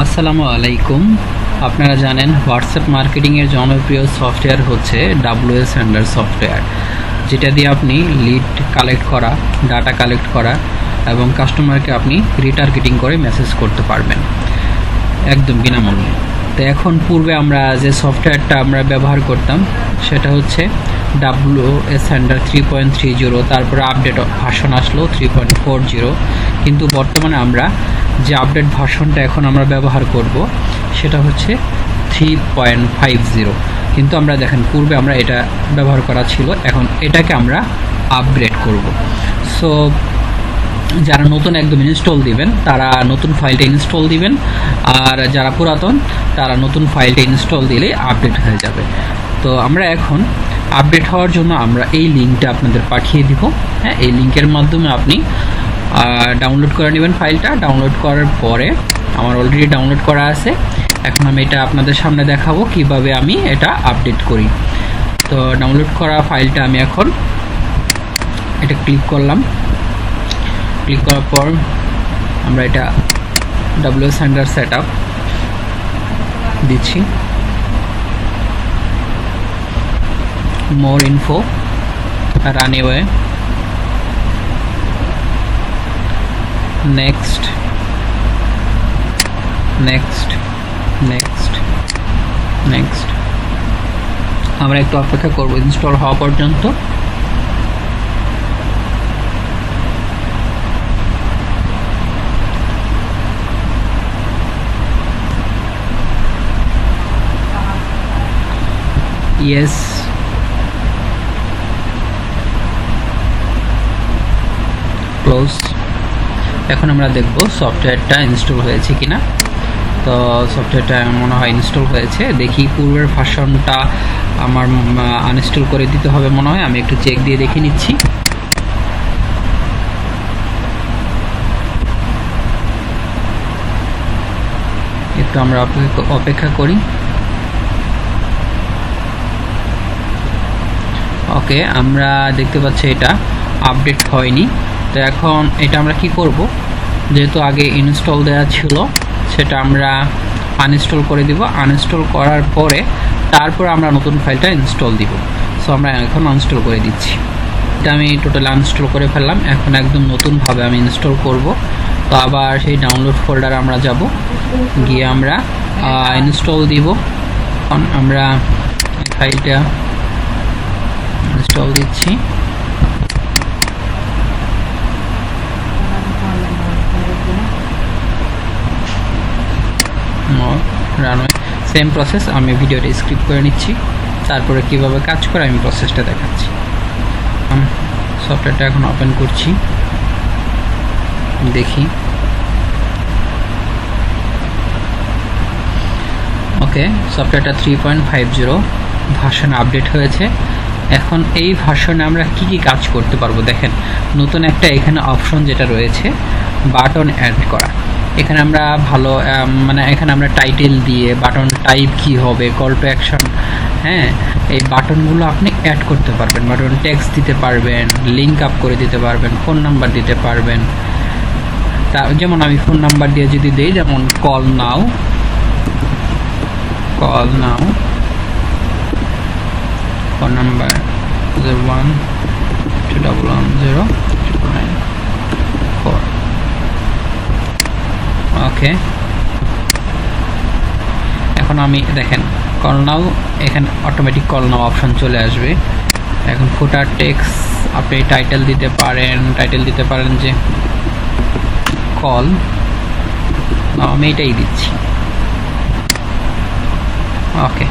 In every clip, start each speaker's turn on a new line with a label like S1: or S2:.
S1: আসসালামু আলাইকুম। আপনারা জানেন হোয়াটসঅ্যাপ মার্কেটিংয়ের জনপ্রিয় সফটওয়্যার হচ্ছে ডাব্লিউএস স্যান্ডার সফটওয়্যার যেটা দিয়ে আপনি লিড কালেক্ট করা ডাটা কালেক্ট করা এবং কাস্টমারকে আপনি রিটার্গেটিং করে মেসেজ করতে পারবেন। একদম বিনামূল্যে। তো এখন পূর্বে আমরা যে সফটওয়্যারটা আমরা ব্যবহার করতাম, সেটা হচ্ছে W S sender three point three zero তারপরে আপডেট ভার্সন আসলো থ্রি পয়েন্ট ফোর জিরো কিন্তু বর্তমানে আমরা যে আপডেট ভার্সনটা এখন আমরা ব্যবহার করব, সেটা হচ্ছে থ্রি পয়েন্ট ফাইভ জিরো কিন্তু আমরা দেখেন, পূর্বে আমরা এটা ব্যবহার করা ছিল, এখন এটাকে আমরা আপগ্রেড করব। সো যারা নতুন একদম ইনস্টল দিবেন, তারা নতুন ফাইলটা ইনস্টল দিবেন, আর যারা পুরাতন, তারা নতুন ফাইলটা ইনস্টল দিলে আপডেট হয়ে যাবে। তো আমরা এখন আপডেট হওয়ার জন্য আমরা এই লিঙ্কটা আপনাদের পাঠিয়ে দিব। হ্যাঁ এই লিঙ্কের মাধ্যমে আপনি ডাউনলোড করে নেবেন ফাইলটা। ডাউনলোড করার পরে আমার অলরেডি ডাউনলোড করা আছে। এখন আমি এটা আপনাদের সামনে দেখাবো কীভাবে আমি এটা আপডেট করি। তো ডাউনলোড করা ফাইলটা আমি এখন এটা ক্লিক করলাম। ক্লিক করার পর আমরা এটা ডাব্লিউ সেন্টার সেট আপ দিচ্ছি। More info run way next next next next আমরা একটু অপেক্ষা করব ইনস্টল হওয়া পর্যন্ত। Yes close. এখন আমরা দেখব সফটওয়্যারটা ইনস্টল হয়েছে কিনা। তো সফটওয়্যারটা মনে হয় ইনস্টল হয়েছে। দেখি পূর্বের ভার্সনটা আমার আনইনস্টল করে দিতে হবে মনে হয়। আমি একটু চেক দিয়ে দেখে নিচ্ছি। একটু আমরা অপেক্ষা- অপেক্ষা করি। ওকে, আমরা দেখতে পাচ্ছি এটা আপডেট হয়নি। তো এখন এটা আমরা কি করব? যেহেতু আগে ইনস্টল দেওয়া ছিল, সেটা আমরা আনইনস্টল করে দিব। আনইনস্টল করার পরে তারপর আমরা নতুন ফাইলটা ইনস্টল দিব। সো আমরা এখন আনইনস্টল করে দিচ্ছি। এটা আমি টোটাল আনইনস্টল করে ফেললাম। এখন একদম নতুনভাবে আমি ইনস্টল করব। তো আবার সেই ডাউনলোড ফোল্ডারে আমরা যাব। গিয়ে আমরা ইনস্টল দিব। আমরা ফাইলটা ইনস্টল দিচ্ছি। রানওয়ে সেম প্রসেস আমি ভিডিওটা স্ক্রিপ্ট করে নিচ্ছি। তারপরে কীভাবে কাজ করে আমি প্রসেসটা দেখাচ্ছি। সফটওয়্যারটা এখন ওপেন করছি। দেখি। ওকে সফটওয়্যারটা three point five zero version update হয়েছে। এখন এই ভার্সনে আমরা কি কি কাজ করতে পারব দেখেন। নতুন একটা এখানে অপশন যেটা রয়েছে বাটন অ্যাড করা। এখানে আমরা ভালো মানে এখানে আমরা টাইটেল দিয়ে বাটন টাইপ কি হবে কল টু অ্যাকশন হ্যাঁ? এই বাটনগুলো আপনি অ্যাড করতে পারবেন। বাটন টেক্সট দিতে পারবেন লিঙ্ক আপ করে দিতে পারবেন ফোন নাম্বার দিতে পারবেন। তা যেমন আমি ফোন নাম্বার দিয়ে যদি দিই, যেমন call now call now phone number zero one two double one zero triple nine okay এখন আমি দেখেন কল নাও এখানে অটোমেটিক কল নাও অপশন চলে আসবে। এখন ফুটার টেক্স আপনি টাইটেল দিতে পারেন টাইটেল দিতে পারেন যে কল আমি এটাই দিচ্ছি। ওকে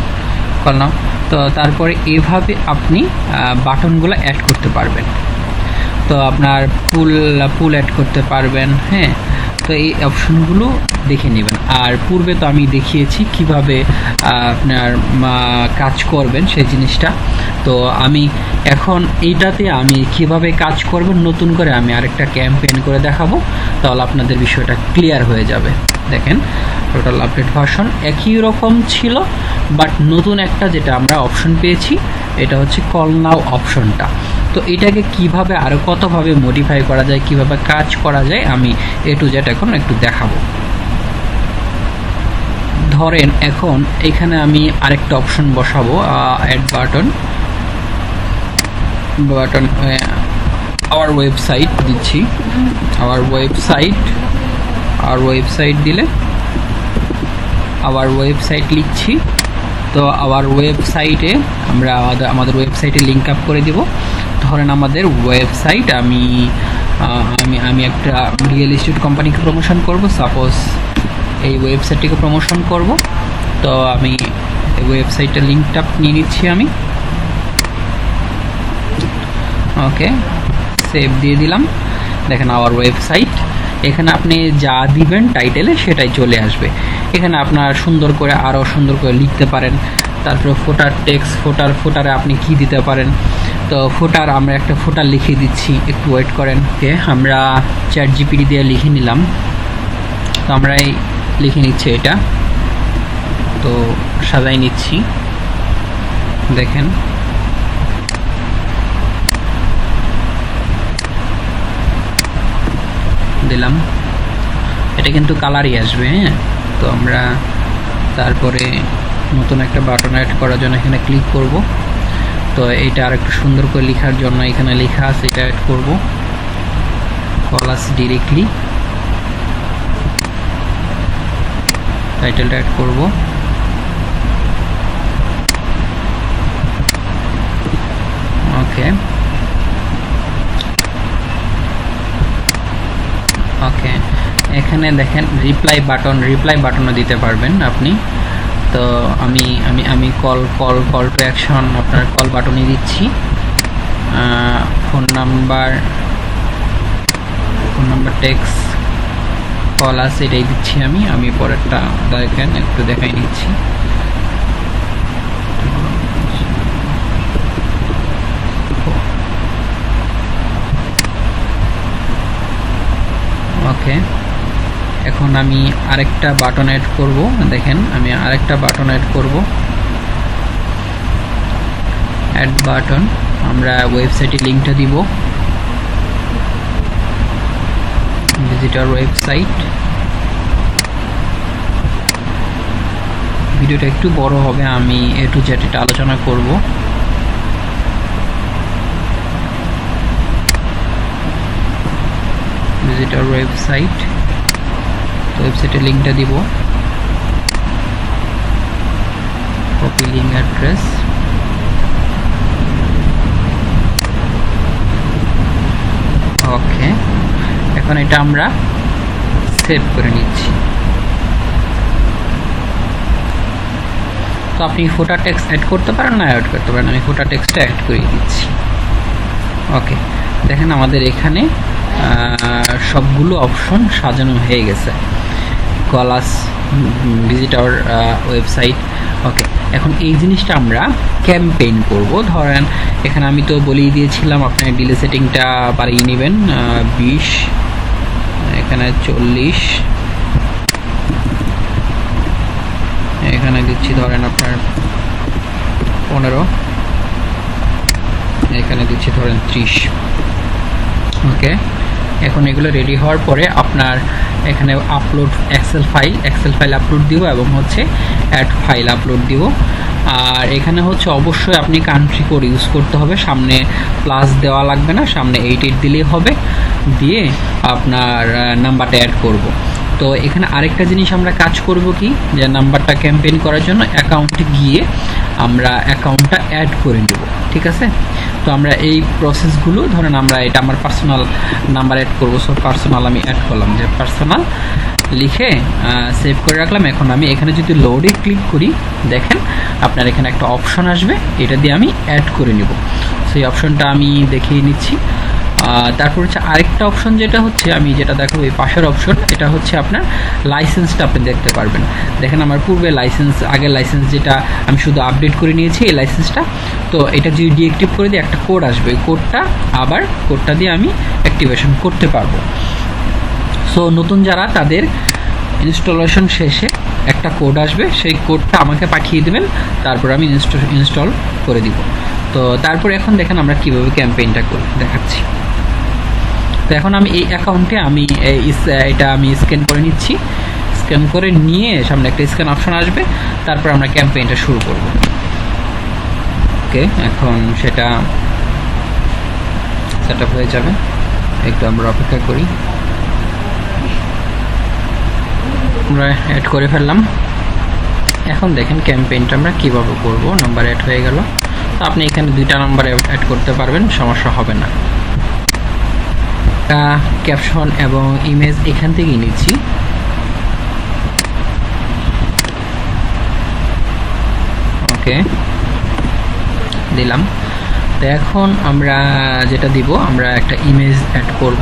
S1: কল নাও তো তারপরে এভাবে আপনি বাটনগুলো অ্যাড করতে পারবেন। তো আপনার পুল পুল অ্যাড করতে পারবেন হ্যাঁ? তো এই অপশনগুলো দেখে নেবেন। আর পূর্বে তো আমি দেখিয়েছি কীভাবে আপনার কাজ করবেন সেই জিনিসটা। তো আমি এখন এইটাতে আমি কীভাবে কাজ করবেন, নতুন করে আমি আরেকটা ক্যাম্পেইন করে দেখাবো। তাহলে আপনাদের বিষয়টা ক্লিয়ার হয়ে যাবে। দেখেন, টোটাল আপডেট ভার্সন একই রকম ছিল, বাট নতুন একটা যেটা আমরা অপশন পেয়েছি, এটা হচ্ছে কল নাও অপশনটা। তো এটাকে কীভাবে আরও কতভাবে মডিফাই করা যায়, কীভাবে কাজ করা যায়, আমি এ টু জেড এখন একটু দেখাবো। ধরেন এখন এখানে আমি আরেকটা অপশন বসাবো add button button our website দিচ্ছি। আওয়ার ওয়েবসাইট আর ওয়েবসাইট দিলে আবার ওয়েবসাইট লিখছি। তো আবার ওয়েবসাইটে আমরা আমাদের ওয়েবসাইটে লিঙ্ক আপ করে দিব। ধরেন আমাদের ওয়েবসাইট আমি আমি আমি একটা রিয়েল এস্টেট কোম্পানিকে প্রমোশন করব সাপোজ এই ওয়েবসাইটটিকে প্রমোশন করব। তো আমি এই ওয়েবসাইটের লিঙ্কটা নিয়ে নিচ্ছি আমি। ওকে সেভ দিয়ে দিলাম। দেখেন আওয়ার ওয়েবসাইট এখানে আপনি যা দিবেন টাইটেলে সেটাই চলে আসবে। এখানে আপনার সুন্দর করে আরও সুন্দর করে লিখতে পারেন। তারপরে ফোটার টেক্সট ফোটার ফোটারে আপনি কি দিতে পারেন? তো ফোটার, আমরা একটা ফোটার লিখে দিচ্ছি। একটু ওয়েট করেন, ওকে? আমরা চ্যাট জিপিটি দিয়ে লিখে নিলাম। তো আমরা এই লিখে নিচ্ছি এটা। তো সাজাই নিচ্ছি। দেখেন। দিলাম। এটা কিন্তু কালারই আসবে হ্যাঁ? তো আমরা তারপরে নতুন একটা বাটন অ্যাড করার জন্য এখানে ক্লিক করব। তো এটা আর একটু সুন্দর করে লেখার জন্য এখানে লেখা আছে, এটা অ্যাড করব। কলাস ডিরেক্টলি টাইটেলটা অ্যাড করব। ওকে ওকে এখানে দেখেন রিপ্লাই বাটন রিপ্লাই বাটনও দিতে পারবেন আপনি। তো আমি আমি আমি call call call to action আপনার কল বাটনই দিচ্ছি। Phone number phone number text call আছে, এটাই দিচ্ছি আমি। আমি পরেরটা দেখেন, একটু দেখাই নিচ্ছি। ওকে এখন আমি আরেকটা বাটন অ্যাড করব। দেখেন, আমি আরেকটা বাটন অ্যাড করব। অ্যাড বাটন আমরা ওয়েবসাইটে লিঙ্কটা দিব। ভিজিটার ওয়েবসাইট ভিডিওটা একটু বড় হবে, আমি এ টু এটা আলোচনা করব। ভিজিটার ওয়েবসাইট তো ওয়েবসাইটের লিঙ্কটা দিব। কপি লিঙ্ক অ্যাড্রেস ওকে এখন এটা আমরা সেভ করে নিচ্ছি। তো আপনি ফোটা টেক্সট অ্যাড করতে পারেন না অ্যাড করতে পারেন? আমি ফোটা টেক্সটটা অ্যাড করে দিচ্ছি। ওকে দেখেন আমাদের এখানে সবগুলো অপশন সাজানো হয়ে গেছে। Call us visit our website okay এখন এই জিনিসটা আমরা ক্যাম্পেইন করব। ধরেন, এখানে আমি তো বলেই দিয়েছিলাম, আপনার ডিলে সেটিংটা বাড়িয়ে নেবেন বিশ, এখানে চল্লিশ। এখানে দিচ্ছি ধরেন আপনার পনেরো। এখানে দিচ্ছি ধরেন ত্রিশ। ওকে এখন এগুলো রেডি হওয়ার পরে আপনার এখানে upload excel file excel file upload দিব এবং হচ্ছে অ্যাড ফাইল আপলোড দিব। আর এখানে হচ্ছে অবশ্যই আপনি কান্ট্রি কোড ইউজ করতে হবে। সামনে প্লাস দেওয়া লাগবে না, সামনে এইট এইট দিলেই হবে। দিয়ে আপনার নাম্বারটা অ্যাড করব। তো এখানে আরেকটা জিনিস আমরা কাজ করব কি? যে নাম্বারটা ক্যাম্পেইন করার জন্য অ্যাকাউন্টে গিয়ে আমরা অ্যাকাউন্টটা অ্যাড করে নেব। ঠিক আছে? তো আমরা এই প্রসেসগুলো ধরেন আমরা এটা আমার পার্সোনাল নাম্বার অ্যাড করব সব পার্সোনাল আমি অ্যাড করলাম। যে পার্সোনাল লিখে সেভ করে রাখলাম। এখন আমি এখানে যদি লোডে ক্লিক করি, দেখেন আপনার এখানে একটা অপশন আসবে, এটা দিয়ে আমি অ্যাড করে নেব। সেই অপশনটা আমি দেখিয়ে নিচ্ছি। তারপর হচ্ছে আরেকটা অপশন যেটা হচ্ছে, আমি যেটা দেখাবো এই পাশের অপশন এটা হচ্ছে আপনার লাইসেন্সটা আপনি দেখতে পারবেন। দেখেন আমার পূর্বে লাইসেন্স আগের লাইসেন্স যেটা আমি শুধু আপডেট করে নিয়েছি, এই লাইসেন্সটা তো এটা যদি ডিএক্টিভ করে দিই একটা কোড আসবে, ওই কোডটা আবার কোডটা দিয়ে আমি অ্যাক্টিভেশন করতে পারব। সো নতুন যারা তাদের ইনস্টলেশন শেষে একটা কোড আসবে, সেই কোডটা আমাকে পাঠিয়ে দেবেন, তারপর আমি ইনস্টল করে দিব। তো তারপর এখন দেখেন আমরা কীভাবে ক্যাম্পেইনটা করি, দেখাচ্ছি। তো এখন আমি এই অ্যাকাউন্টে আমি এটা আমি স্ক্যান করে নিচ্ছি। স্ক্যান করে নিয়ে সামনে একটা স্ক্যান অপশন আসবে। তারপর আমরা ক্যাম্পেইনটা শুরু করব। ওকে এখন সেটা সেট হয়ে যাবে। একটু আমরা অপেক্ষা করি। আমরা অ্যাড করে ফেললাম। এখন দেখেন ক্যাম্পেইনটা আমরা কীভাবে করব। নাম্বার অ্যাড হয়ে গেল। তো আপনি এখানে দুইটা নাম্বার অ্যাড করতে পারবেন, সমস্যা হবে না। ক্যাপশন এবং ইমেজ এখান থেকেই নিচ্ছি। ওকে, দিলাম। তো এখন আমরা যেটা দিব, আমরা একটা ইমেজ অ্যাড করব।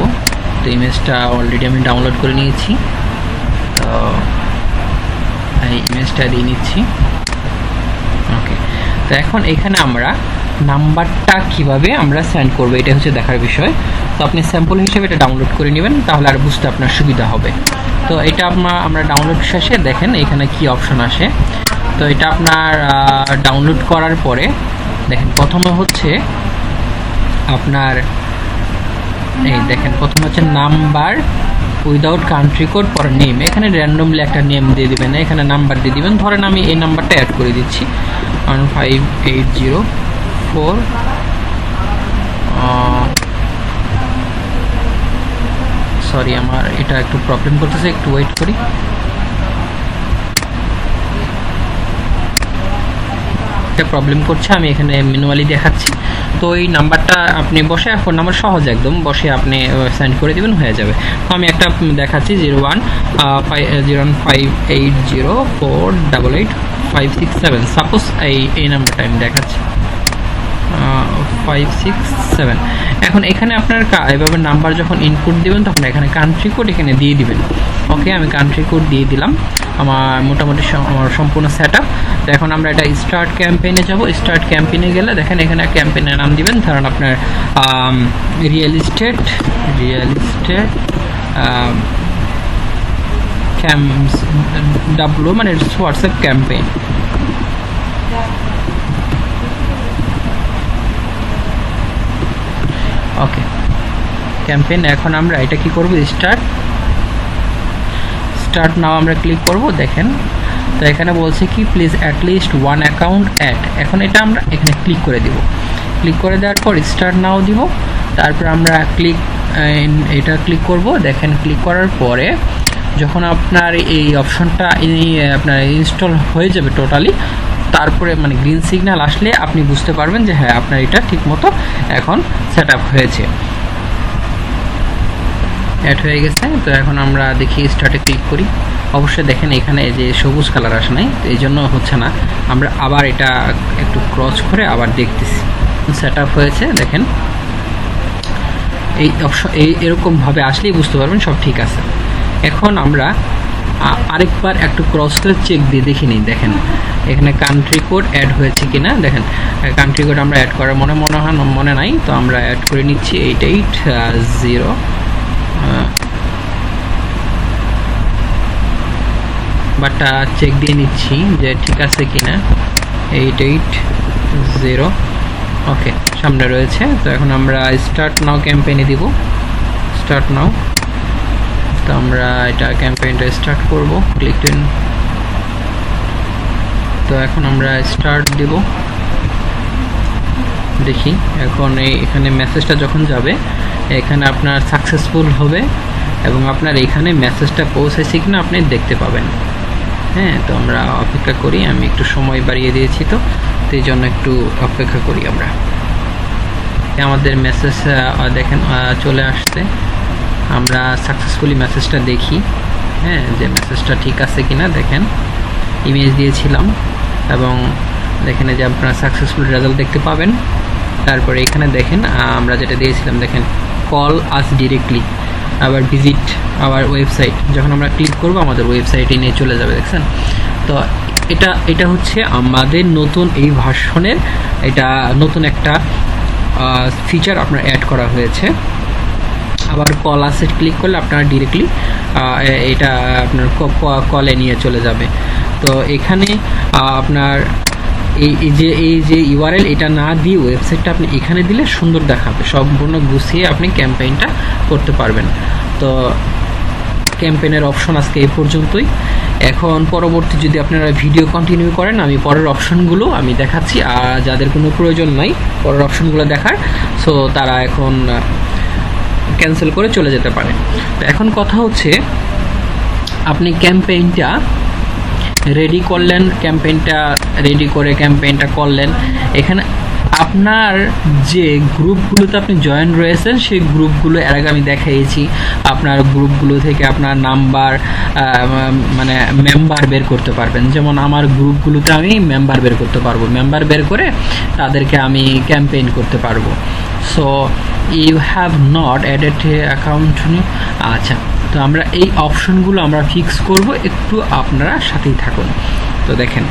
S1: তো ইমেজটা অলরেডি আমি ডাউনলোড করে নিয়েছি। তো এই ইমেজটা দিয়ে নিচ্ছি। ওকে, তো এখন এখানে আমরা নাম্বারটা কীভাবে আমরা সেন্ড করব এটা হচ্ছে দেখার বিষয়। তো আপনি স্যাম্পল হিসেবে এটা ডাউনলোড করে নেবেন, তাহলে আর বুঝতে আপনার সুবিধা হবে। তো এটা আপনার আমরা ডাউনলোড শেষে দেখেন এখানে কি অপশন আসে। তো এটা আপনার ডাউনলোড করার পরে, দেখেন প্রথমে হচ্ছে আপনার, এই দেখেন প্রথমে হচ্ছে নাম্বার উইদাউট কান্ট্রি কোড পর নেম এখানে র্যান্ডমলি একটা নেম দিয়ে দিবেন, এখানে নাম্বার দিয়ে দিবেন। ধরেন আমি এই নাম্বারটা অ্যাড করে দিচ্ছি। One five eight zero four sorry আমার এটা একটু প্রবলেম করতেছে, একটু ওয়েট করি। প্রবলেম করছে, আমি এখানে ম্যানুয়ালি দেখাচ্ছি। তো এই নাম্বারটা আপনি বসে ফোন নাম্বার সহজ একদম, বসে আপনি সেন্ড করে দেবেন, হয়ে যাবে। তো আমি একটা দেখাচ্ছি zero one five zero one five eight zero four double eight five six seven suppose এই এই নাম্বারটা আমি দেখাচ্ছি। ফাইভ সিক্স সেভেন এখন এখানে আপনার এভাবে নাম্বার যখন ইনপুট দিবেন, তখন এখানে কান্ট্রি কোড এখানে দিয়ে দিবেন। ওকে আমি কান্ট্রি কোড দিয়ে দিলাম। আমার মোটামুটি সম্পূর্ণ সেট আপ তো এখন আমরা এটা স্টার্ট ক্যাম্পেইনে যাব। স্টার্ট ক্যাম্পেইনে গেলে দেখেন, এখানে ক্যাম্পেইনের নাম দিবেন। ধরেন আপনার real estate real estate camp W মানে হোয়াটসঅ্যাপ ক্যাম্পেইন ওকে ক্যাম্পেইন এখন আমরা এটা কি করব? স্টার্ট স্টার্ট নাও আমরা ক্লিক করব, দেখেন। তো এখানে বলছে কি please at least one account add এখন এটা আমরা এখানে ক্লিক করে দিব। ক্লিক করে দেওয়ার পর স্টার্ট নাও দিব। তারপর আমরা ক্লিক এটা ক্লিক করব। দেখেন ক্লিক করার পরে যখন আপনার এই অপশনটা আপনার ইনস্টল হয়ে যাবে টোটালি তারপরে মানে গ্রিন সিগন্যাল আসলে আপনি বুঝতে পারবেন যে হ্যাঁ আপনার এটা ঠিকমতো এখন সেট হয়েছে। অ্যাড হয়ে গেছে, তো এখন আমরা দেখি স্টার্টে ক্লিক করি। অবশ্যই দেখেন এখানে যে সবুজ কালার আসে নাই, তো এই জন্য হচ্ছে না। আমরা আবার এটা একটু ক্রস করে আবার দেখতেছি। সেট হয়েছে, দেখেন। এই অপশন এই এরকমভাবে আসলেই বুঝতে পারবেন সব ঠিক আছে। এখন আমরা আরেকবার একটু ক্রস করে চেক দিয়ে দেখে নিই, দেখেন। এখানে কান্ট্রি কোড অ্যাড হয়েছে কিনা? দেখেন কান্ট্রি কোড আমরা অ্যাড করার মনে মনে হয়, মনে নাই, তো আমরা অ্যাড করে নিচ্ছি eight eight zero but check দিয়ে নিচ্ছি যে ঠিক আছে কি না এইট এইট জিরো ওকে সামনে রয়েছে, তো এখন আমরা স্টার্ট নাও ক্যাম্পেইনে দিব। স্টার্ট নাও তো আমরা এটা ক্যাম্পেইনটা স্টার্ট করব ক্লিক টু তো এখন আমরা স্টার্ট দেব। দেখি, এখন এই, এখানে মেসেজটা যখন যাবে, এখানে আপনার সাকসেসফুল হবে এবং আপনার এখানে মেসেজটা পৌঁছেছে কিনা আপনি দেখতে পাবেন। হ্যাঁ তো আমরা অপেক্ষা করি, আমি একটু সময় বাড়িয়ে দিয়েছি তো এই জন্য একটু অপেক্ষা করি আমরা। আমাদের মেসেজ দেখেন চলে আসছে। আমরা সাকসেসফুলি মেসেজটা দেখি। হ্যাঁ যে মেসেজটা ঠিক আছে কি না দেখেন। ইমেজ দিয়েছিলাম এবং দেখেন যে আপনারা সাকসেসফুল রেজাল্ট দেখতে পাবেন। তারপরে এখানে দেখেন আমরা যেটা দিয়েছিলাম, দেখেন কল আস ডিরেক্টলি আবার ভিজিট আবার ওয়েবসাইট যখন আমরা ক্লিক করব, আমাদের ওয়েবসাইটে নিয়ে চলে যাবে, দেখছেন? তো এটা এটা হচ্ছে আমাদের নতুন এই ভার্সনের এটা নতুন একটা ফিচার আপনার অ্যাড করা হয়েছে। আবার কল আসে ক্লিক করলে আপনারা ডিরেক্টলি এটা আপনার কলে নিয়ে চলে যাবে। তো এখানে আপনার এই যে এই যে ইউআরএল এটা না দিয়ে ওয়েবসাইটটা আপনি এখানে দিলে সুন্দর দেখাবে। সম্পূর্ণ গুছিয়ে আপনি ক্যাম্পেইনটা করতে পারবেন। তো ক্যাম্পেইনের অপশন আজকে এই পর্যন্তই। এখন পরবর্তী যদি আপনারা ভিডিও কন্টিনিউ করেন, আমি পরের অপশনগুলো আমি দেখাচ্ছি। আর যাদের কোনো প্রয়োজন নাই, পরের অপশনগুলো দেখার। সো তারা এখন ক্যান্সেল করে চলে যেতে পারে। তো এখন কথা হচ্ছে, আপনি ক্যাম্পেইনটা রেডি করলেন, ক্যাম্পেইনটা রেডি করে ক্যাম্পেইনটা করলেন। এখানে আপনার যে গ্রুপগুলোতে আপনি জয়েন রয়েছেন, সেই গ্রুপগুলো এর আগে আমি দেখাইছি। আপনার গ্রুপগুলো থেকে আপনার নাম্বার মানে মেম্বার বের করতে পারবেন। যেমন আমার গ্রুপগুলোতে আমি মেম্বার বের করতে পারব। মেম্বার বের করে তাদেরকে আমি ক্যাম্পেইন করতে পারব। So you have not added account আচ্ছা তো আমরা এই অপশনগুলো আমরা ফিক্স করব, একটু আপনারা সাথেই থাকুন। তো দেখেন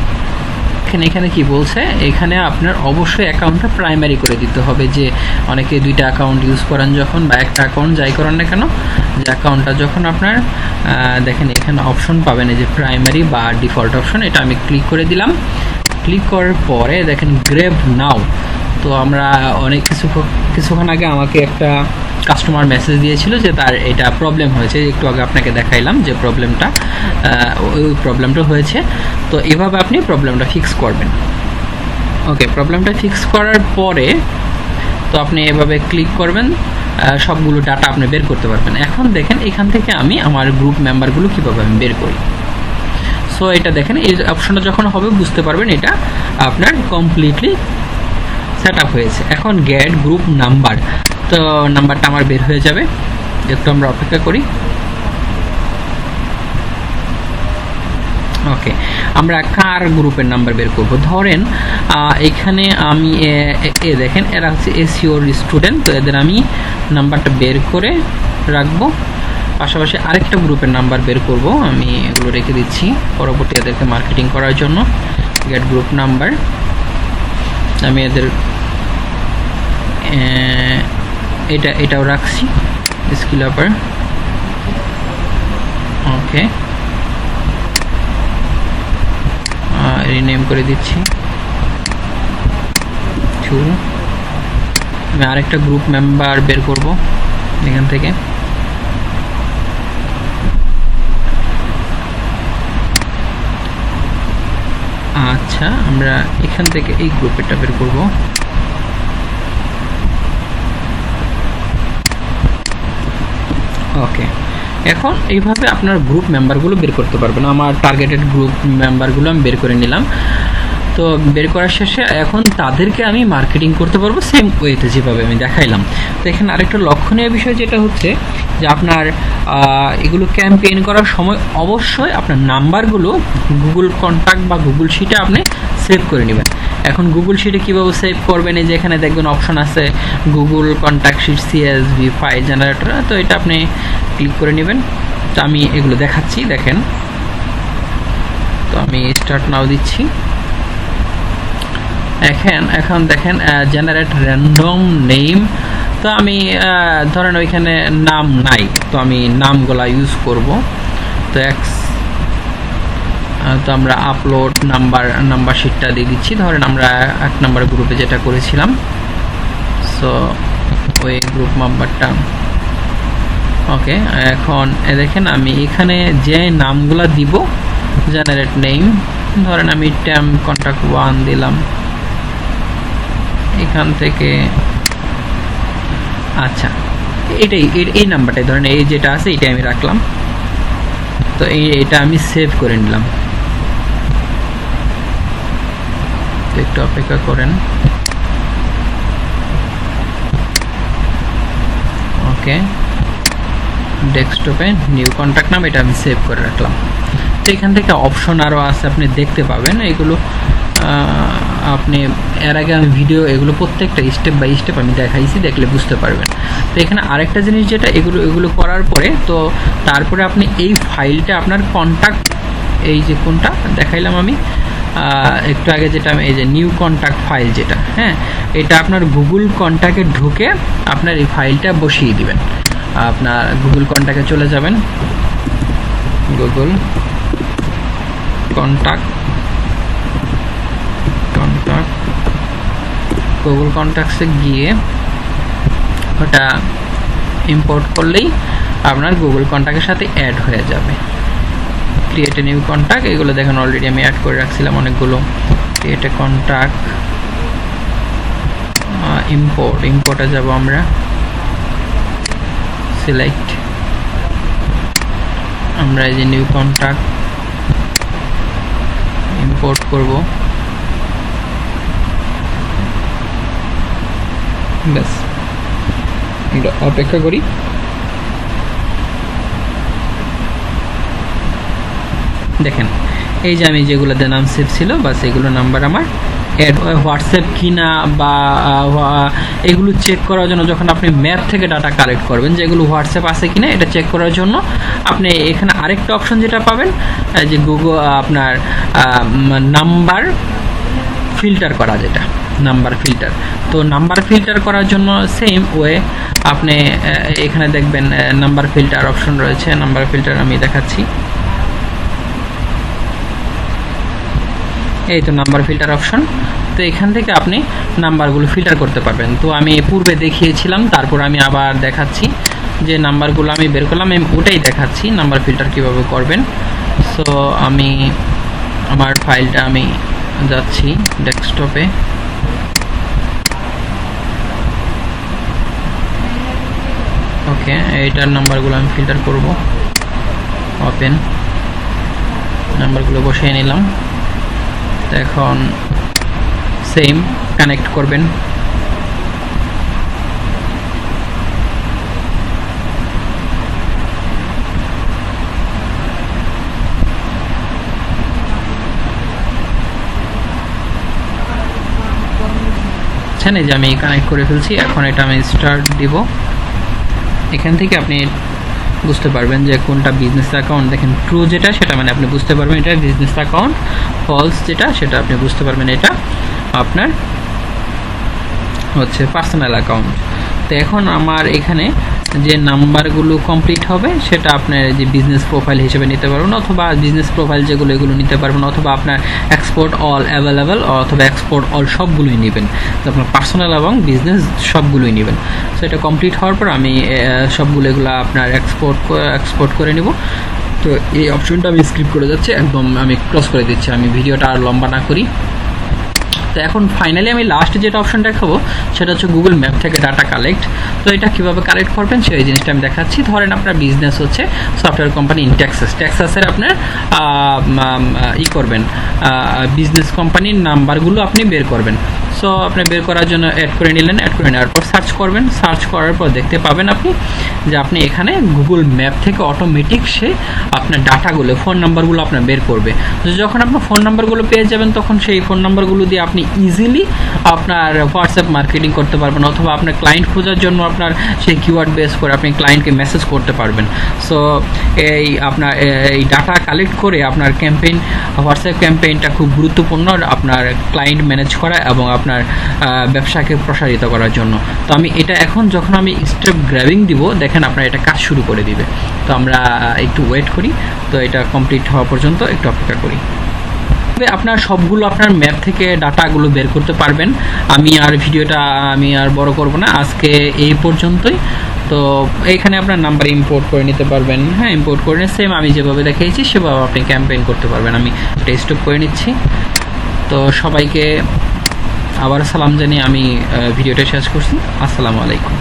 S1: এখানে এখানে কি বলছে? এখানে আপনার অবশ্যই অ্যাকাউন্টটা প্রাইমারি করে দিতে হবে যে অনেকে দুইটা অ্যাকাউন্ট ইউজ করেন যখন বা একটা অ্যাকাউন্ট যাই করেন না কেন, যে অ্যাকাউন্টটা যখন আপনার দেখেন এখানে অপশন পাবেন যে প্রাইমারি বা ডিফল্ট অপশন এটা আমি ক্লিক করে দিলাম। ক্লিক করার পরে দেখেন গ্রেভ নাও তো আমরা অনেক কিছু কিছুক্ষণ আগে আমাকে একটা কাস্টমার মেসেজ দিয়েছিল যে তার এটা প্রবলেম হয়েছে। একটু আগে আপনাকে দেখাইলাম যে প্রবলেমটা ওই প্রবলেমটা হয়েছে। তো এভাবে আপনি প্রবলেমটা ফিক্স করবেন। ওকে প্রবলেমটা ফিক্স করার পরে তো আপনি এভাবে ক্লিক করবেন সবগুলো ডাটা আপনি বের করতে পারবেন। এখন দেখেন এখান থেকে আমি আমার গ্রুপ মেম্বারগুলো কীভাবে আমি বের করি। সো এটা দেখেন, এই অপশনটা যখন হবে, বুঝতে পারবেন এটা আপনার কমপ্লিটলি সেট হয়েছে। এখন গেট গ্রুপ নাম্বার তো নাম্বারটা আমার বের হয়ে যাবে। একটু আমরা অপেক্ষা করি। ওকে আমরা কার গ্রুপের নাম্বার বের করব? ধরেন এখানে আমি, এ দেখেন, এরা হচ্ছে এসিওর স্টুডেন্ট তো এদের আমি নাম্বারটা বের করে রাখব। পাশাপাশি আরেকটা গ্রুপের নাম্বার বের করব। আমি এগুলো রেখে দিচ্ছি পরবর্তী এদেরকে মার্কেটিং করার জন্য। গেট গ্রুপ নাম্বার আমি এদের এটা, এটাও রাখছি, স্কিল আপার ওকে রিনেম করে দিচ্ছি। টু আমি আরেকটা গ্রুপ মেম্বার বের করব এখান থেকে। আচ্ছা আমরা এখান থেকে এই গ্রুপেরটা বের করব। ওকে এখন এইভাবে আপনার গ্রুপ মেম্বারগুলো বের করতে পারবেন। আমার টার্গেটেড গ্রুপ মেম্বারগুলো আমি বের করে নিলাম। তো বের করার শেষে এখন তাদেরকে আমি মার্কেটিং করতে পারব সেম ওয়েতে যেভাবে আমি দেখাইলাম। তো এখানে আরেকটা লক্ষণীয় বিষয় যেটা হচ্ছে যে আপনার এগুলো ক্যাম্পেইন করার সময় অবশ্যই আপনার নাম্বারগুলো গুগল কন্ট্যাক্ট বা গুগল শিটে আপনি সেভ করে নেবেন। এখন গুগল শিটে কীভাবে সেভ করবেন? এই যে এখানে দেখবেন অপশন আছে Google contact sheet CSV file generator তো এটা আপনি ক্লিক করে নেবেন। তো আমি এগুলো দেখাচ্ছি, দেখেন। তো আমি স্টার্ট নাও দিচ্ছি। এখন এখন দেখেন জেনারেট র্যান্ডম নেম তো আমি ধরেন ওইখানে নাম নাই, তো আমি নামগুলা ইউজ করব। তো এক্স তো আমরা আপলোড নাম্বার নাম্বার শিটটা দিয়ে দিচ্ছি। ধরেন আমরা এক নাম্বার গ্রুপে যেটা করেছিলাম সো ওই গ্রুপ নাম্বারটা ওকে এখন দেখেন আমি এখানে যে নামগুলো দিব জেনারেট নেম ধরেন আমি ট্যাম কন্ট্যাক্ট ওয়ান দিলাম। এখান থেকে আচ্ছা এটাই এই নাম্বারটাই ধরেন এই যেটা আছে এটাই আমি রাখলাম। তো এই, এটা আমি সেভ করে নিলাম। একটু অপেক্ষা করেন। ওকে। ডেস্কটপে নিউ কন্ট্যাক্ট নাম এটা আমি সেভ করে রাখলাম। তো এখান থেকে অপশন আরও আছে, আপনি দেখতে পাবেন। এগুলো আপনি এর আগে আমি ভিডিও, এগুলো প্রত্যেকটা স্টেপ বাই স্টেপ আমি দেখাইছি, দেখলে বুঝতে পারবেন। তো এখানে আরেকটা জিনিস যেটা, এগুলো এগুলো করার পরে, তো তারপরে আপনি এই ফাইলটা আপনার কন্ট্যাক্ট এই যে কোনটা দেখাইলাম আমি একটু আগে যেটা এই যে নিউ কন্ট্যাক্ট ফাইল যেটা হ্যাঁ এটা আপনার গুগল কন্ট্যাক্টে ঢুকে আপনার এই ফাইলটা বসিয়ে দিবেন। আপনার গুগল কন্ট্যাক্টে চলে যাবেন। গুগল কন্ট্যাক্ট কন্ট্যাক্ট গুগল কন্ট্যাক্টসে গিয়ে ওটা ইম্পোর্ট করলেই আপনার গুগল কন্ট্যাক্টের সাথে অ্যাড হয়ে যাবে। ক্রিয়েট এ নিউ কন্ট্যাক্ট এগুলো দেখেন অলরেডি আমি অ্যাড করে রাখছিলাম অনেকগুলো। ক্রিয়েট এ কন্ট্যাক্ট ইম্পোর্ট ইম্পোর্টে যাব আমরা। সিলেক্ট আমরা এই যে নিউ কন্ট্যাক্ট ইম্পোর্ট করব। ব্যাস, আমরা অপেক্ষা করি। দেখেন, এই যে আমি যেগুলোতে নাম সেভ ছিল, বা সেগুলো নাম্বার আমার অ্যাড হোয়াটসঅ্যাপ কিনা বা এগুলো চেক করার জন্য যখন আপনি ম্যাপ থেকে ডাটা কালেক্ট করবেন, যে এগুলো হোয়াটসঅ্যাপ আছে কিনা, এটা চেক করার জন্য আপনি এখানে আরেকটা অপশন যেটা পাবেন যে গুগল আপনার নাম্বার ফিল্টার করা যেটা নাম্বার ফিল্টার তো নাম্বার ফিল্টার করার জন্য সেম ওয়ে আপনি এখানে দেখবেন নাম্বার ফিল্টার অপশন রয়েছে নাম্বার ফিল্টার আমি দেখাচ্ছি। এই তো নাম্বার ফিল্টার অপশন তো এখান থেকে আপনি নাম্বারগুলো ফিল্টার করতে পারবেন। তো আমি পূর্বে দেখিয়েছিলাম, তারপর আমি আবার দেখাচ্ছি যে নাম্বারগুলো আমি বের করলাম, আমি ওটাই দেখাচ্ছি নাম্বার ফিল্টার কীভাবে করবেন। সো আমি আমার ফাইলটা আমি যাচ্ছি ডেস্কটপে ওকে এইটার নাম্বারগুলো আমি ফিল্টার করব। ওপেন নাম্বারগুলো বসিয়ে নিলাম। এখন সেম কানেক্ট করবেন। এই যে আমি কানেক্ট করে ফেলছি, এখন এটা আমি স্টার্ট দিব। এখান থেকে আপনি বুঝতে পারবেন যে কোনটা বিজনেস অ্যাকাউন্ট দেখেন ট্রু যেটা, সেটা মানে আপনি বুঝতে পারবেন এটা বিজনেস অ্যাকাউন্ট ফলস যেটা, সেটা আপনি বুঝতে পারবেন এটা আপনার হচ্ছে পার্সোনাল অ্যাকাউন্ট তো এখন আমার এখানে যে নাম্বারগুলো কমপ্লিট হবে, সেটা আপনার যে বিজনেস প্রোফাইল হিসেবে নিতে পারবেন, অথবা বিজনেস প্রোফাইল যেগুলো এগুলো নিতে পারবেন, অথবা আপনার এক্সপোর্ট অল অ্যাভেলেবেল অথবা এক্সপোর্ট অল সবগুলোই নেবেন। তো আপনার পার্সোনাল এবং বিজনেস সবগুলোই নেবেন। সো এটা কমপ্লিট হওয়ার পর আমি সবগুলো এগুলো আপনার এক্সপোর্ট এক্সপোর্ট করে নেব। তো এই অপশনটা আমি স্ক্রিপ্ট করে যাচ্ছি, একদম আমি ক্লোজ করে দিচ্ছি। আমি ভিডিওটা আর লম্বা না করি। তো এখন ফাইনালি আমি লাস্ট যেটা অপশন দেখাবো, সেটা হচ্ছে গুগল ম্যাপ থেকে ডাটা কালেক্ট তো এটা কীভাবে কালেক্ট করবেন? সেই জিনিসটা আমি দেখাচ্ছি। ধরেন আপনার বিজনেস হচ্ছে সফটওয়্যার কোম্পানি ইন ট্যাক্সাস ট্যাক্সাসের আপনার ই করবেন বিজনেস কোম্পানির নাম্বারগুলো আপনি বের করবেন। সো আপনি বের করার জন্য অ্যাড করে নিলেন অ্যাড করে নেওয়ার পর সার্চ করবেন। সার্চ করার পর দেখতে পাবেন আপনি যে আপনি এখানে গুগল ম্যাপ থেকে অটোমেটিক সে আপনার ডাটাগুলো ফোন নাম্বারগুলো আপনার বের করবে। তো যখন আপনার ফোন নাম্বারগুলো পেয়ে যাবেন, তখন সেই ফোন নাম্বারগুলো দিয়ে আপনি ইজিলি আপনার হোয়াটসঅ্যাপ মার্কেটিং করতে পারবেন অথবা আপনার ক্লায়েন্ট খোঁজার জন্য আপনার সেই কিওয়ার্ড বেস করে আপনি ক্লায়েন্টকে মেসেজ করতে পারবেন। সো এই আপনার, এই ডাটা কালেক্ট করে আপনার ক্যাম্পেইন হোয়াটসঅ্যাপ ক্যাম্পেইনটা খুব গুরুত্বপূর্ণ আপনার ক্লায়েন্ট ম্যানেজ করা এবং আপনার আহ, ব্যবসাকে প্রসারিত করার জন্য। তো আমি এটা এখন যখন আমি স্টেপ গ্র্যাবিং দিব দেখেন আপনার এটা কাজ শুরু করে দিবে। তো আমরা একটু ওয়েট করি। তো এটা কমপ্লিট হওয়া পর্যন্ত একটু অপেক্ষা করি। আপনার সবগুলো আপনার ম্যাপ থেকে ডাটাগুলো বের করতে পারবেন। আমি আর ভিডিওটা আমি আর বড় করব না। আজকে এই পর্যন্তই। তো এখানে আপনার নাম্বার ইম্পোর্ট করে নিতে পারবেন। হ্যাঁ ইম্পোর্ট করে নিয়ে সেম আমি যেভাবে দেখিয়েছি সেভাবে আপনি ক্যাম্পেইন করতে পারবেন। আমি টেস্ট করে নিচ্ছি। তো সবাইকে আবার সালাম জানিয়ে আমি ভিডিওটা শেষ করছি। আসসালামু আলাইকুম।